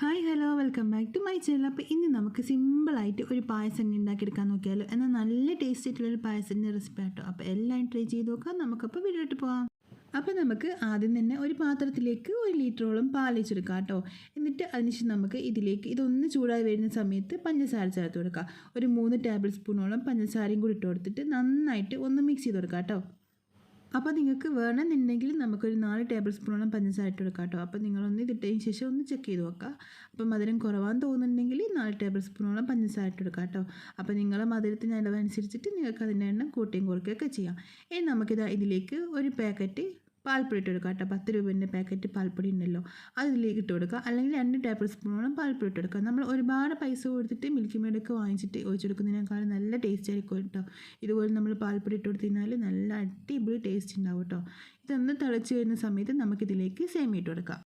Hi hello welcome back to my channel അപ്പോൾ ഇന്ന് നമുക്ക് സിമ്പിളായിട്ട് ഒരു പായസം ഉണ്ടാക്കിയെടുക്കാൻ നോക്കിയാലോ? എന്നാൽ നല്ല ടേസ്റ്റ് ആയിട്ടുള്ള ഒരു പായസത്തിന്റെ റെസിപ്പി ആട്ടോ. അപ്പോൾ എല്ലാം ട്രൈ ചെയ്ത് നോക്കാം. നമുക്കപ്പോൾ വീട്ടിലോട്ട് പോകാം അപ്പോൾ നമുക്ക് ആദ്യം തന്നെ ഒരു പാത്രത്തിലേക്ക് ഒരു ലിറ്ററോളം പാൽ വെച്ചെടുക്കാം കേട്ടോ എന്നിട്ട് അതിനുശേഷം നമുക്ക് ഇതിലേക്ക് ഇതൊന്ന് ചൂടായി വരുന്ന സമയത്ത് പഞ്ചസാര ചേർത്ത് കൊടുക്കാം. ഒരു മൂന്ന് ടേബിൾ സ്പൂണോളം പഞ്ചസാരയും കൂടി ഇട്ട് കൊടുത്തിട്ട് നന്നായിട്ട് ഒന്ന് മിക്സ് ചെയ്ത് കൊടുക്കാം കേട്ടോ അപ്പോൾ നിങ്ങൾക്ക് വേണമെന്നുണ്ടെങ്കിൽ നമുക്കൊരു നാല് ടേബിൾ സ്പൂണോളം പഞ്ചസാര ഇട്ട് കൊടുക്കാം കേട്ടോ. അപ്പോൾ നിങ്ങളൊന്ന് ഇതിട്ടതിന് ശേഷം ഒന്ന് ചെക്ക് ചെയ്ത് നോക്കുക അപ്പോൾ മധുരം കുറവാന്ന് തോന്നുന്നുണ്ടെങ്കിൽ നാല് ടേബിൾ സ്പൂണോളം പഞ്ചസാര ഇട്ട് കൊടുക്കാം കേട്ടോ. അപ്പോൾ നിങ്ങൾ മധുരത്തിന് അളവനുസരിച്ചിട്ട് നിങ്ങൾക്ക് അതിന്റെ എണ്ണം കൂട്ടിയും കുറയ്ക്കുകയൊക്കെ ചെയ്യാം. ഇനി നമുക്കിത് ഇതിലേക്ക് ഒരു പാക്കറ്റ് പാൽപ്പൊടി ഇട്ട് കൊടുക്കുക കേട്ടോ. പത്ത് രൂപേന്റെ പാക്കറ്റ് പാൽപ്പൊടി ഉണ്ടല്ലോ. അതിലേക്ക് ഇട്ട് കൊടുക്കുക. അല്ലെങ്കിൽ രണ്ട് ടേബിൾ സ്പൂണോളം പാൽപ്പൊടി ഇട്ട് കൊടുക്കുക. നമ്മൾ ഒരുപാട് പൈസ കൊടുത്തിട്ട് മിൽക്കി മേഡൊക്കെ വാങ്ങിച്ചിട്ട് ഒഴിച്ചെടുക്കുന്നതിനേക്കാളും നല്ല ടേസ്റ്റ് ആയിരിക്കും കേട്ടോ. ഇതുപോലെ നമ്മൾ പാൽപ്പൊടി ഇട്ട് കൊടുത്തു കഴിഞ്ഞാൽ നല്ല അടിപൊളി ടേസ്റ്റ് ഉണ്ടാവും കേട്ടോ. ഇതൊന്ന് തിളച്ച് വരുന്ന സമയത്ത് നമുക്കിതിലേക്ക് സേമിയ ഇട്ട് കൊടുക്കാം.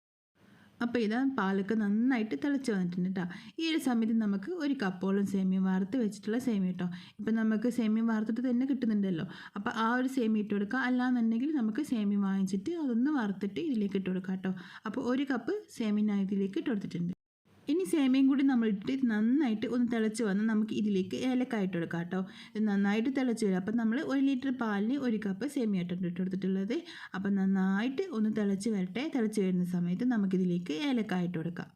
അപ്പോൾ ഇത് പാലൊക്കെ നന്നായിട്ട് തിളച്ച് വന്നിട്ടുണ്ട് കേട്ടോ ഈ ഒരു സമയത്ത് നമുക്ക് ഒരു കപ്പോളം സേമിയ വാർത്ത് വെച്ചിട്ടുള്ള സേമിയ കേട്ടോ ഇപ്പം നമുക്ക് സേമിയ വാർത്തിട്ട് തന്നെ കിട്ടുന്നുണ്ടല്ലോ. അപ്പോൾ ആ ഒരു സേമിയ ഇട്ട് കൊടുക്കുക അല്ലാന്നുണ്ടെങ്കിൽ നമുക്ക് സേമിയ വാങ്ങിച്ചിട്ട് അതൊന്ന് വറുത്തിട്ട് ഇതിലേക്ക് ഇട്ട് കൊടുക്കാം കേട്ടോ അപ്പോൾ ഒരു കപ്പ് സേമിയ ഇതിലേക്ക് ഇട്ട് കൊടുത്തിട്ടുണ്ട്. ഇനി സേമിയയും കൂടി നമ്മൾ ഇട്ട് നന്നായിട്ട് ഒന്ന് തിളച്ച് വന്ന് നമുക്ക് ഇതിലേക്ക് ഏലക്കായ ഇട്ട് കൊടുക്കാം കേട്ടോ നന്നായിട്ട് തിളച്ച് വരും. അപ്പം നമ്മൾ ഒരു ലിറ്റർ പാലിന് ഒരു കപ്പ് സേമിയ ഇട്ട് കൊടുത്തിട്ടുള്ളത്. അപ്പം നന്നായിട്ട് ഒന്ന് തിളച്ച് വരട്ടെ. തിളച്ച് വരുന്ന സമയത്ത് നമുക്കിതിലേക്ക് ഏലക്കായ ഇട്ട് കൊടുക്കാം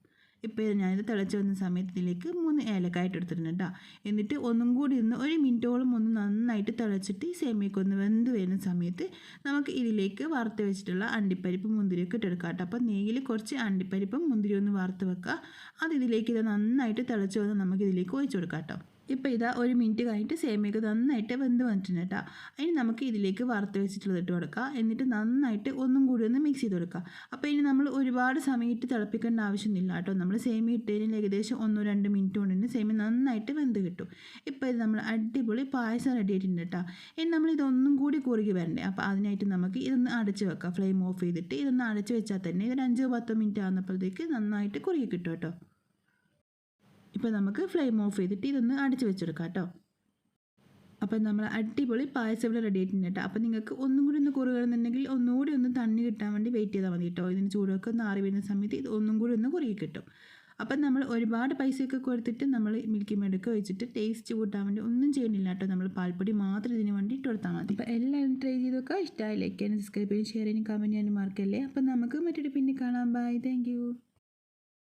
ഇപ്പോൾ ഞാനിത് തിളച്ച് വന്ന സമയത്തിലേക്ക് മൂന്ന് ഏലക്കായ ഇട്ട് എടുത്തിട്ടുണ്ട് കേട്ടോ എന്നിട്ട് ഒന്നും കൂടി ഒന്ന് ഒരു മിനിറ്റോളം ഒന്ന് നന്നായിട്ട് തിളച്ചിട്ട് ഈ സേമിയൊക്കെ ഒന്ന് വെന്ത് വരുന്ന സമയത്ത് നമുക്ക് ഇതിലേക്ക് വറുത്ത് വെച്ചിട്ടുള്ള അണ്ടിപ്പരിപ്പ് മുന്തിരിയൊക്കെ ഇട്ടെടുക്കാം കേട്ടോ അപ്പോൾ നെയ്യിൽ കുറച്ച് അണ്ടിപ്പരിപ്പും മുന്തിരി ഒന്ന് വറുത്ത് വെക്കുക. അത് ഇതിലേക്ക് ഇത് നന്നായിട്ട് തിളച്ച് വന്ന് നമുക്ക് ഇതിലേക്ക് ഒഴിച്ചു കൊടുക്കാം കേട്ടോ ഇപ്പോൾ ഇതാ ഒരു മിനിറ്റ് കഴിഞ്ഞിട്ട് സേമിയൊക്കെ നന്നായിട്ട് വെന്ത് വന്നിട്ടുണ്ട് കേട്ടോ. ഇനി നമുക്ക് ഇതിലേക്ക് വറുത്ത് വെച്ചിട്ടുള്ളത് ഇട്ട് കൊടുക്കുക എന്നിട്ട് നന്നായിട്ട് ഒന്നും കൂടി ഒന്ന് മിക്സ് ചെയ്ത് കൊടുക്കുക അപ്പോൾ ഇനി നമ്മൾ ഒരുപാട് സമയം ഇട്ട് തിളപ്പിക്കേണ്ട ആവശ്യമൊന്നുമില്ല കേട്ടോ. നമ്മൾ സേമി ഇട്ടതിന് ഏകദേശം ഒന്നോ രണ്ട് മിനിറ്റ് കൊണ്ട് തന്നെ സേമി നന്നായിട്ട് വെന്ത് കിട്ടും. ഇപ്പോൾ ഇത് നമ്മൾ അടിപൊളി പായസം റെഡി ആയിട്ടുണ്ട് കേട്ടോ. ഇനി നമ്മൾ ഇതൊന്നും കൂടി കുറുകി വരണ്ടേ. അപ്പോൾ അതിനായിട്ട് നമുക്ക് ഇതൊന്ന് അടച്ച് വെക്കാം. ഫ്ലെയിം ഓഫ് ചെയ്തിട്ട് ഇതൊന്ന് അടച്ച് വെച്ചാൽ തന്നെ ഇതൊരു അഞ്ചോ പത്തോ മിനിറ്റ് ആകുന്നപ്പോഴത്തേക്ക് നന്നായിട്ട് കുറുകി കിട്ടും കേട്ടോ. ഇപ്പോൾ നമുക്ക് ഫ്ലെയിം ഓഫ് ചെയ്തിട്ട് ഇതൊന്ന് അടിച്ച് വെച്ചെടുക്കാം കേട്ടോ അപ്പം നമ്മൾ അടിപൊളി പായസം ഇവിടെ റെഡി ആയിട്ടുണ്ട് കേട്ടോ അപ്പം നിങ്ങൾക്ക് ഒന്നും കൂടി ഒന്ന് കുറുകണമെന്നുണ്ടെങ്കിൽ ഒന്നുകൂടി ഒന്ന് തണ്ണി കിട്ടാൻ വേണ്ടി വെയിറ്റ് ചെയ്താൽ മതി കേട്ടോ ഇതിന് ചൂടൊക്കെ ഒന്ന് ആറി വരുന്ന സമയത്ത് ഇത് ഒന്നും കൂടി ഒന്ന് കുറുകി കിട്ടും. അപ്പം നമ്മൾ ഒരുപാട് പൈസയൊക്കെ കൊടുത്തിട്ട് നമ്മൾ മിൽക്കി മേഡൊക്കെ വെച്ചിട്ട് ടേസ്റ്റ് കൂട്ടാൻ വേണ്ടി ഒന്നും ചെയ്യണില്ല കേട്ടോ നമ്മൾ പാൽപ്പൊടി മാത്രം ഇതിന് വേണ്ടി ഇട്ട് കൊടുത്താൽ മതി. അപ്പോൾ എല്ലാവരും ട്രൈ ചെയ്തൊക്കെ ഇഷ്ടമായി. ലൈക്ക് ചെയ്യാനും സബ്സ്ക്രൈബ് ചെയ്യാനും ഷെയർ ചെയ്യാനും കമന്റ് ചെയ്യാനും മാർക്കല്ലേ അപ്പം നമുക്ക് മറ്റൊരു പിന്നെ കാണാം. Bye thank